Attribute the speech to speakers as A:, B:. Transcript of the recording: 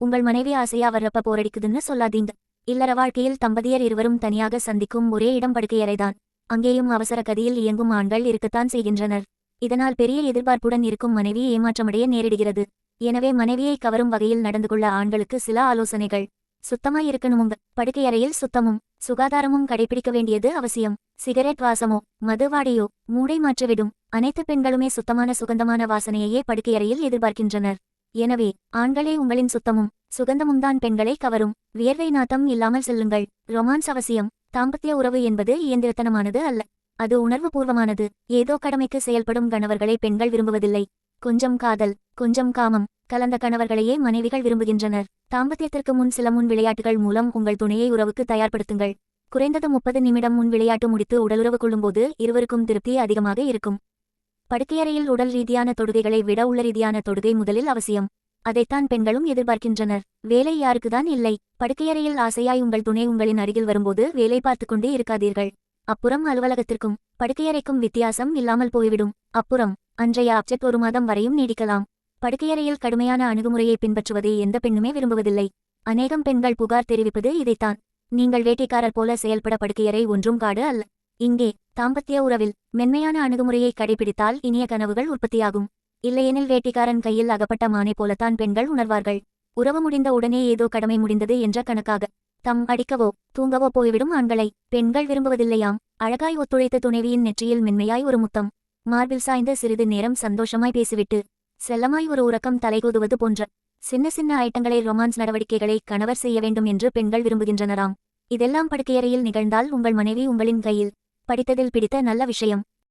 A: உங்கள் மனைவி ஆசையா வர்றப்ப போரடிக்குதுன்னு சொல்லாதீங்க. இல்லற வாழ்க்கையில் தம்பதியர் இருவரும் தனியாக சந்திக்கும் ஒரே இடம் படுக்கையறைதான். அங்கேயும் அவசர கதியில் இயங்கும் ஆண்கள் இருக்கத்தான் செய்கின்றனர். இதனால் பெரிய எதிர்பார்ப்புடன் இருக்கும் மனைவி ஏமாற்றமடைய நேரிடுகிறது. எனவே மனைவியை கவரும் வகையில் நடந்து கொள்ள ஆண்களுக்கு சில ஆலோசனைகள். சுத்தமா இருக்கணுமுங்க. படுக்கையறையில் சுத்தமும் சுகாதாரமும் கடைபிடிக்க வேண்டியது அவசியம். சிகரெட் வாசமோ மது வாடையோ மூடை மாற்றிவிடும். அனைத்து பெண்களுமே சுத்தமான சுகந்தமான வாசனையையே படுக்கையறையில் எதிர்பார்க்கின்றனர். எனவே ஆண்களே உங்களின் சுத்தமும் சுகந்தமும் தான் பெண்களை கவரும். வியர்வை நாத்தம் இல்லாமல் செல்லுங்கள். ரொமான்ஸ் அவசியம். தாம்பத்திய உறவு என்பது இயந்திரத்தனமானது அல்ல. அது உணர்வுபூர்வமானது. ஏதோ கடமைக்கு செயல்படும் கணவர்களை பெண்கள் விரும்புவதில்லை. கொஞ்சம் காதல் கொஞ்சம் காமம். கலந்த கணவர்களையே மனைவிகள் விரும்புகின்றனர். தாம்பத்தியத்திற்கு முன் சில முன் விளையாட்டுகள் மூலம் உங்கள் துணையை உறவுக்கு தயார்படுத்துங்கள். குறைந்தது முப்பது நிமிடம் முன் விளையாட்டு முடித்து உடலுறவு கொள்ளும்போது இருவருக்கும் திருப்தி அதிகமாக இருக்கும். படுக்கையறையில் உடல் ரீதியான தொடுகைகளை விட உள்ள ரீதியான தொடுகை முதலில் அவசியம். அதைத்தான் பெண்களும் எதிர்பார்க்கின்றனர். வேலை யாருக்குதான் இல்லை. படுக்கையறையில் ஆசையாய் உங்கள் துணை உங்களின் அருகில் வரும்போது வேலை பார்த்து கொண்டே இருக்காதீர்கள். அப்புறம் அலுவலகத்திற்கும் படுக்கையறைக்கும் வித்தியாசம் இல்லாமல் போய்விடும். அப்புறம் அன்றைய அப்செட் ஒரு மாதம் வரையும் நீடிக்கலாம். படுக்கையறையில் கடுமையான அணுகுமுறையை பின்பற்றுவதை எந்த பெண்ணுமே விரும்புவதில்லை. அநேகம் பெண்கள் புகார் தெரிவிப்பது இதைத்தான். நீங்கள் வேட்டைக்காரர் போல செயல்பட படுக்கையறை ஒன்றும் காடு அல்ல. இங்கே தாம்பத்திய உறவில் மென்மையான அணுகுமுறையை கடைபிடித்தால் இனிய கனவுகள் உற்பத்தியாகும். இல்லையெனில் வேட்டிக்காரன் கையில் அகப்பட்ட மானை போலத்தான் பெண்கள் உணர்வார்கள். உறவு முடிந்த உடனே ஏதோ கடமை முடிந்தது என்ற கணக்காக. தம் அடிக்கவோ தூங்கவோ போய்விடும் ஆண்களை. பெண்கள் விரும்புவதில்லையாம். அழகாய் ஒத்துழைத்த துணைவியின் நெற்றியில் மென்மையாய் ஒரு முத்தம். மார்பில் சாய்ந்த சிறிது நேரம் சந்தோஷமாய் பேசிவிட்டு செல்லமாய் ஒரு உறக்கம் தலைகூதுவது போன்ற சின்ன சின்ன ஐட்டங்களை ரொமான்ஸ் நடவடிக்கைகளை கணவர் செய்ய வேண்டும் என்று பெண்கள் விரும்புகின்றனராம். இதெல்லாம் படுக்கையறையில் நிகழ்ந்தால் உங்கள் மனைவி உங்களின் கையில் படித்ததில் பிடித்த நல்ல விஷயம்.